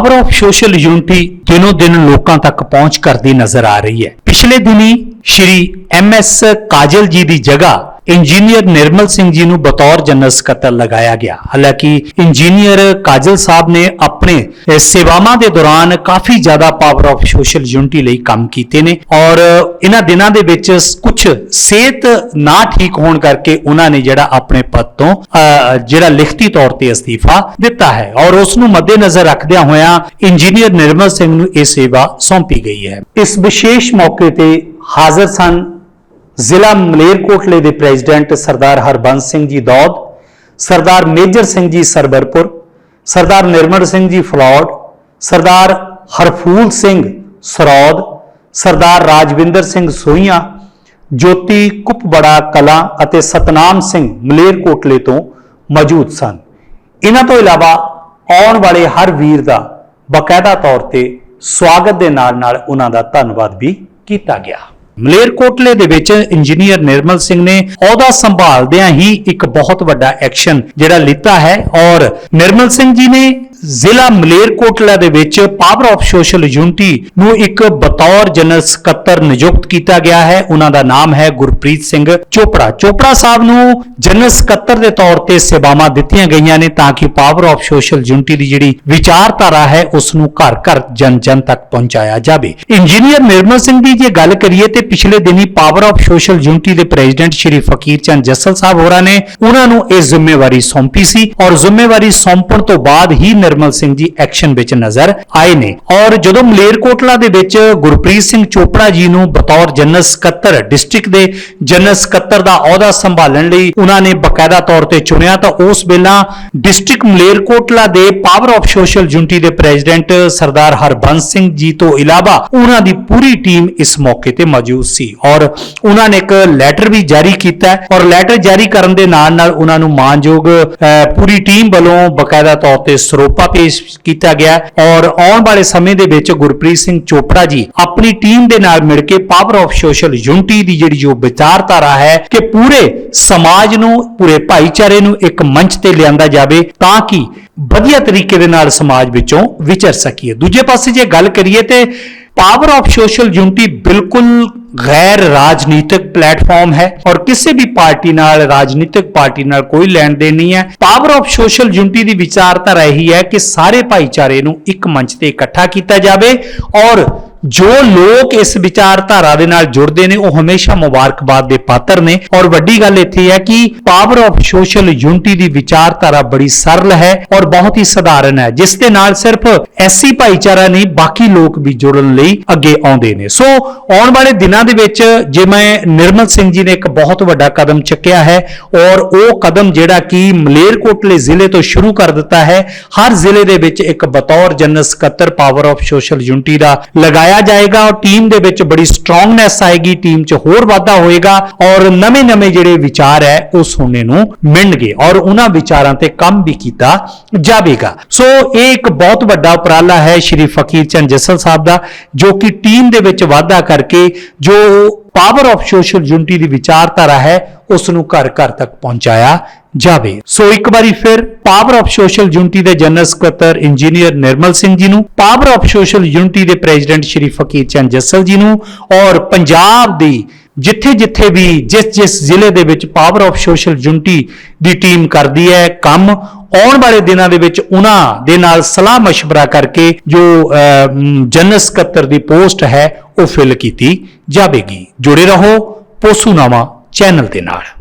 Power of social unity ਦਿਨੋ ਦਿਨ ਲੋਕਾਂ ਤੱਕ ਪਹੁੰਚ ਕਰਦੀ ਨਜ਼ਰ ਆ ਰਹੀ ਹੈ। ਪਿਛਲੇ ਦਿਨੀ ਸ਼੍ਰੀ ਐਮ ਐਸ ਕਾਜਲ ਜੀ ਦੀ ਜਗ੍ਹਾ ਇੰਜੀਨੀਅਰ ਨਿਰਮਲ ਸਿੰਘ ਜੀ ਨੂੰ ਬਤੌਰ ਜਨਰਲ ਸਕੱਤਰ ਲਗਾਇਆ ਗਿਆ। ਹਾਲਾਂਕਿ ਇੰਜੀਨੀਅਰ ਕਾਜਲ ਸਾਹਿਬ ਨੇ ਆਪਣੇ ਸੇਵਾਵਾਂ ਦੇ ਦੌਰਾਨ ਕਾਫੀ ਜ਼ਿਆਦਾ ਪਾਵਰ ਆਫ ਸੋਸ਼ਲ ਯੂਨਿਟੀ ਲਈ ਕੰਮ ਕੀਤੇ ਨੇ ਔਰ ਇਹਨਾਂ ਦਿਨਾਂ ਦੇ ਵਿੱਚ ਕੁਝ ਸਿਹਤ ਨਾ ਠੀਕ ਹੋਣ ਕਰਕੇ ਉਹਨਾਂ ਨੇ ਜਿਹੜਾ ਆਪਣੇ ਪਦ ਤੋਂ ਜਿਹੜਾ ਲਿਖਤੀ ਤੌਰ ਤੇ ਅਸਤੀਫਾ ਦਿੱਤਾ ਹੈ ਔਰ ਉਸ ਨੂੰ ਮੱਦੇਨਜ਼ਰ ਰੱਖਦਿਆਂ ਹੋਇਆਂ ਇੰਜੀਨੀਅਰ ਨਿਰਮਲ ਸਿੰਘ ਨੂੰ ਇਹ ਸੇਵਾ ਸੌਂਪੀ ਗਈ ਹੈ। ਇਸ ਵਿਸ਼ੇਸ਼ ਮੌਕੇ ਤੇ ਹਾਜ਼ਰ ਸਨ। ਜ਼ਿਲ੍ਹਾ ਮਲੇਰਕੋਟਲੇ ਦੇ ਪ੍ਰੈਜ਼ੀਡੈਂਟ ਸਰਦਾਰ ਹਰਬੰਸ ਸਿੰਘ ਜੀ ਦੌਦ, ਸਰਦਾਰ ਮੇਜਰ ਸਿੰਘ ਜੀ ਸਰਬਰਪੁਰ, ਸਰਦਾਰ ਨਿਰਮਲ ਸਿੰਘ ਜੀ ਫਲੌੜ ਸਰਦਾਰ ਹਰਫੂਲ ਸਿੰਘ ਸਰੌਦ, ਸਰਦਾਰ ਰਾਜਵਿੰਦਰ ਸਿੰਘ ਸੋਹੀਆਂ, ਜੋਤੀ ਕੁਪਬੜਾ ਕਲਾ ਅਤੇ ਸਤਨਾਮ ਸਿੰਘ ਮਲੇਰਕੋਟਲੇ ਤੋਂ ਮੌਜੂਦ ਸਨ। ਇਹਨਾਂ ਤੋਂ ਇਲਾਵਾ ਆਉਣ ਵਾਲੇ ਹਰ ਵੀਰ ਦਾ ਬਕਾਇਦਾ ਤੌਰ ਤੇ ਸਵਾਗਤ ਦੇ ਨਾਲ ਨਾਲ ਉਹਨਾਂ ਦਾ ਧੰਨਵਾਦ ਵੀ ਕੀਤਾ ਗਿਆ ਮਲੇਰਕੋਟਲੇ ਦੇ ਵਿੱਚ ਇੰਜੀਨੀਅਰ ਨਿਰਮਲ ਸਿੰਘ ਨੇ ਅਹੁਦਾ ਸੰਭਾਲਦਿਆਂ ਹੀ ਇੱਕ ਬਹੁਤ ਵੱਡਾ ਐਕਸ਼ਨ ਜਿਹੜਾ ਲਿੱਤਾ ਹੈ ਔਰ ਨਿਰਮਲ ਸਿੰਘ ਜੀ ਨੇ ਜ਼ਿਲ੍ਹਾ ਮਲੇਰਕੋਟਲਾ ਦੇ ਵਿੱਚ ਪਾਵਰ ਆਫ ਸੋਸ਼ਲ ਯੂਨਿਟੀ ਨੂੰ ਇੱਕ ਬਤੌਰ ਜਨਰਲ ਸਕੱਤਰ ਨਿਯੁਕਤ ਕੀਤਾ ਗਿਆ ਹੈ। ਉਹਨਾਂ ਦਾ ਨਾਮ ਹੈ ਗੁਰਪ੍ਰੀਤ ਸਿੰਘ ਚੋਪੜਾ। ਚੋਪੜਾ ਸਾਹਿਬ ਨੂੰ ਜਨਰਲ ਸਕੱਤਰ ਦੇ ਤੌਰ ਤੇ ਸੇਵਾਵਾਂ ਦਿੱਤੀਆਂ ਗਈਆਂ ਨੇ ਤਾਂ ਕਿ ਪਾਵਰ ਆਫ ਸੋਸ਼ਲ ਯੂਨਿਟੀ ਦੀ ਜਿਹੜੀ ਵਿਚਾਰਧਾਰਾ ਹੈ, ਉਸ ਨੂੰ ਘਰ ਘਰ ਜਨ ਜਨ ਤੱਕ ਪਹੁੰਚਾਇਆ ਜਾਵੇ। ਇੰਜੀਨੀਅਰ ਨਿਰਮਲ ਸਿੰਘ ਦੀ ਜੇ ਗੱਲ ਕਰੀਏ ਤੇ ਪਿਛਲੇ ਦਿਨੀ ਪਾਵਰ ਆਫ ਸੋਸ਼ਲ ਯੂਨਿਟੀ ਦੇ ਪ੍ਰੈਜ਼ੀਡੈਂਟ ਸ਼੍ਰੀ ਫਕੀਰ ਚੰਦ ਜੱਸਲ ਸਾਹਿਬ ਹੋਰਾਂ ਨੇ ਉਹਨਾਂ ਨੂੰ ਇਹ ਜ਼ਿੰਮੇਵਾਰੀ ਸੌਂਪੀ ਸੀ ਔਰ ਜ਼ਿੰਮੇਵਾਰੀ ਸੌਂਪਣ ਤੋਂ ਬਾਅਦ ਹੀ ਨਿਰਮਲ ਸਿੰਘ ਜੀ ਐਕਸ਼ਨ ਵਿੱਚ ਨਜ਼ਰ ਆਏ ਨੇ। ਔਰ ਜਦੋਂ ਮਲੇਰਕੋਟਲਾ ਦੇ ਵਿੱਚ ਗੁਰਪ੍ਰੀਤ ਸਿੰਘ ਚੋਪੜਾ ਜੀ ਨੂੰ ਬਤੌਰ ਜਨਰਲ ਸਕੱਤਰ ਡਿਸਟ੍ਰਿਕਟ ਦੇ ਜਨਰਲ ਸਕੱਤਰ ਦਾ ਅਹੁਦਾ ਸੰਭਾਲਣ ਲਈ ਉਹਨਾਂ ਨੇ ਬਕਾਇਦਾ ਤੌਰ ਤੇ ਚੁਣਿਆ ਤਾਂ ਉਸ ਵੇਲਾ ਡਿਸਟ੍ਰਿਕਟ ਮਲੇਰਕੋਟਲਾ ਦੇ ਪਾਵਰ ਆਫ ਸੋਸ਼ਲ ਯੂਨਿਟੀ ਦੇ ਪ੍ਰੈਜ਼ੀਡੈਂਟ ਸਰਦਾਰ ਹਰਬੰਸ ਸਿੰਘ ਜੀ ਤੋਂ ਇਲਾਵਾ ਉਹਨਾਂ ਦੀ ਪੂਰੀ ਟੀਮ ਇਸ ਮੌਕੇ ਤੇ ਮੌਜੂਦ ਸੀ। ਔਰ ਉਹਨਾਂ ਨੇ ਇੱਕ ਲੈਟਰ ਵੀ ਜਾਰੀ ਕੀਤਾ ਔਰ ਲੈਟਰ ਜਾਰੀ ਕਰਨ ਦੇ ਨਾਲ ਨਾਲ ਉਹਨਾਂ ਨੂੰ ਮਾਨਯੋਗ ਪੂਰੀ ਟੀਮ ਵੱਲੋਂ ਬਕਾਇਦਾ ਤੌਰ ਤੇ ਸਰੋਪਾ ਪੇਸ਼ ਕੀਤਾ ਗਿਆ ਔਰ ਆਉਣ ਵਾਲੇ ਸਮੇਂ ਦੇ ਵਿੱਚ ਗੁਰਪ੍ਰੀਤ ਸਿੰਘ ਚੋਪੜਾ ਜੀ ਆਪਣੀ ਟੀਮ ਦੇ ਨਾਲ ਮਿਲ ਕੇ ਪਾਵਰ ਆਫ ਸੋਸ਼ਲ ਯੂਨਿਟੀ ਦੀ ਜਿਹੜੀ ਜੋ ਵਿਚਾਰਧਾਰਾ ਹੈ ਕਿ ਪੂਰੇ ਸਮਾਜ ਨੂੰ, ਪੂਰੇ ਭਾਈਚਾਰੇ ਨੂੰ ਇੱਕ ਮੰਚ ਤੇ ਲਿਆਂਦਾ ਜਾਵੇ ਤਾਂ ਕਿ ਵਧੀਆ ਤਰੀਕੇ ਦੇ ਨਾਲ ਸਮਾਜ ਵਿੱਚੋਂ ਵਿਚਰ ਸਕੀਏ। ਦੂਜੇ ਪਾਸੇ ਜੇ ਗੱਲ ਕਰੀਏ ਤੇ ਪਾਵਰ ਆਫ ਸੋਸ਼ਲ ਯੂਨਿਟੀ ਬਿਲਕੁਲ ਗੈਰ ਰਾਜਨੀਤਿਕ ਪਲੇਟਫਾਰਮ ਹੈ ਔਰ ਕਿਸੇ ਵੀ ਪਾਰਟੀ ਨਾਲ ਰਾਜਨੀਤਿਕ ਪਾਰਟੀ ਨਾਲ ਕੋਈ ਲੈਣ ਦੇਣ ਨਹੀਂ ਹੈ ਪਾਵਰ ਆਫ ਸੋਸ਼ਲ ਯੂਨਿਟੀ ਦੀ ਵਿਚਾਰਧਾਰਾ ਇਹੀ ਹੈ ਕਿ ਸਾਰੇ ਭਾਈਚਾਰੇ ਨੂੰ ਇੱਕ ਮੰਚ ਤੇ ਇਕੱਠਾ ਕੀਤਾ ਜਾਵੇ ਔਰ ਜੋ ਲੋਕ ਇਸ ਵਿਚਾਰਧਾਰਾ ਦੇ ਨਾਲ ਜੁੜਦੇ ਨੇ, ਉਹ ਹਮੇਸ਼ਾ ਮੁਬਾਰਕਬਾਦ ਦੇ ਪਾਤਰ ਨੇ। ਔਰ ਵੱਡੀ ਗੱਲ ਇੱਥੇ ਹੈ ਕਿ ਪਾਵਰ ਆਫ ਸੋਸ਼ਲ ਯੂਨਿਟੀ ਦੀ ਵਿਚਾਰਧਾਰਾ ਬੜੀ ਸਰਲ ਹੈ ਔਰ ਬਹੁਤ ਹੀ ਸਧਾਰਨ ਹੈ, ਜਿਸ ਦੇ ਨਾਲ ਸਿਰਫ ਐਸੀ ਭਾਈਚਾਰਾ ਨਹੀਂ, ਬਾਕੀ ਲੋਕ ਵੀ ਜੁੜਨ ਲਈ ਅੱਗੇ ਆਉਂਦੇ ਨੇ। ਸੋ ਆਉਣ ਵਾਲੇ ਦਿਨਾਂ ਦੇ ਵਿੱਚ ਜਿਵੇਂ ਨਿਰਮਲ ਸਿੰਘ ਜੀ ਨੇ ਇੱਕ ਬਹੁਤ ਵੱਡਾ ਕਦਮ ਚੱਕਿਆ ਹੈ ਔਰ ਉਹ ਕਦਮ ਜਿਹੜਾ ਕਿ ਮਲੇਰਕੋਟਲੇ ਜ਼ਿਲ੍ਹੇ ਤੋਂ ਸ਼ੁਰੂ ਕਰ ਦਿੱਤਾ ਹੈ, ਹਰ ਜ਼ਿਲ੍ਹੇ ਦੇ ਵਿੱਚ ਇੱਕ ਬਤੌਰ ਜਨਰਲ ਸਕੱਤਰ ਪਾਵਰ ਆਫ ਸੋਸ਼ਲ ਯੂਨਿਟੀ ਦਾ ਲਗਾਇਆ ਜਾਏਗਾ ਔਰ ਟੀਮ ਦੇ ਵਿੱਚ ਬੜੀ ਸਟਰੋਂਗਨੈਸ ਆਏਗੀ ਟੀਮ 'ਚ ਹੋਰ ਵਾਧਾ ਹੋਏਗਾ ਔਰ ਨਵੇਂ-ਨਵੇਂ ਜਿਹੜੇ ਵਿਚਾਰ ਹੈ, ਉਹ ਸੁਣਨੇ ਨੂੰ ਮਿਲਣਗੇ ਔਰ ਉਹਨਾਂ ਵਿਚਾਰਾਂ ਤੇ ਕੰਮ ਵੀ ਕੀਤਾ ਜਾਵੇਗਾ। ਸੋ ਇਹ ਇੱਕ ਬਹੁਤ ਵੱਡਾ ਉਪਰਾਲਾ ਹੈ ਸ਼੍ਰੀ ਫਕੀਰ ਚੰਦ ਜੱਸਲ ਸਾਹਿਬ ਦਾ, ਜੋ ਕਿ ਟੀਮ ਦੇ ਵਿੱਚ ਵਾਧਾ ਕਰਕੇ ਜੋ ਪਾਵਰ ਆਫ ਸੋਸ਼ਲ ਯੂਨਿਟੀ ਦੀ ਵਿਚਾਰਧਾਰਾ ਹੈ ਉਸ ਨੂੰ ਘਰ ਘਰ ਤੱਕ ਪਹੁੰਚਾਇਆ ਜਾਵੇ। ਸੋ ਇੱਕ ਵਾਰੀ ਫਿਰ ਪਾਵਰ ਆਫ ਸੋਸ਼ਲ ਯੂਨਿਟੀ ਦੇ ਜਨਰਲ ਸਕੱਤਰ ਇੰਜੀਨੀਅਰ ਨਿਰਮਲ ਸਿੰਘ ਜੀ ਨੂੰ ਪਾਵਰ ਆਫ ਸੋਸ਼ਲ ਯੂਨਿਟੀ ਦੇ ਪ੍ਰੈਜ਼ੀਡੈਂਟ ਸ਼੍ਰੀ ਫਕੀਰ ਚੰਦ ਜੱਸਲ ਜੀ ਨੂੰ ਔਰ ਪੰਜਾਬ ਦੀ ਜਿੱਥੇ-ਜਿੱਥੇ ਵੀ, ਜਿਸ-ਜਿਸ ਜ਼ਿਲ੍ਹੇ ਦੇ ਵਿੱਚ ਪਾਵਰ ਆਫ ਸੋਸ਼ਲ ਯੂਨਿਟੀ ਦੀ ਟੀਮ ਕਰਦੀ ਹੈ ਕੰਮ, ਆਉਣ ਵਾਲੇ ਦਿਨਾਂ ਦੇ ਵਿੱਚ ਉਹਨਾਂ ਦੇ ਨਾਲ ਸਲਾਹ مشਵਰਾ ਕਰਕੇ ਜੋ ਜਨਰਲ ਸਕੱਤਰ ਦੀ ਪੋਸਟ ਹੈ, ਉਹ ਫਿਲ ਕੀਤੀ ਜਾਵੇਗੀ। ਜੁੜੇ ਰਹੋ ਪੋਸੂਨਾਵਾ ਚੈਨਲ ਦੇ ਨਾਲ।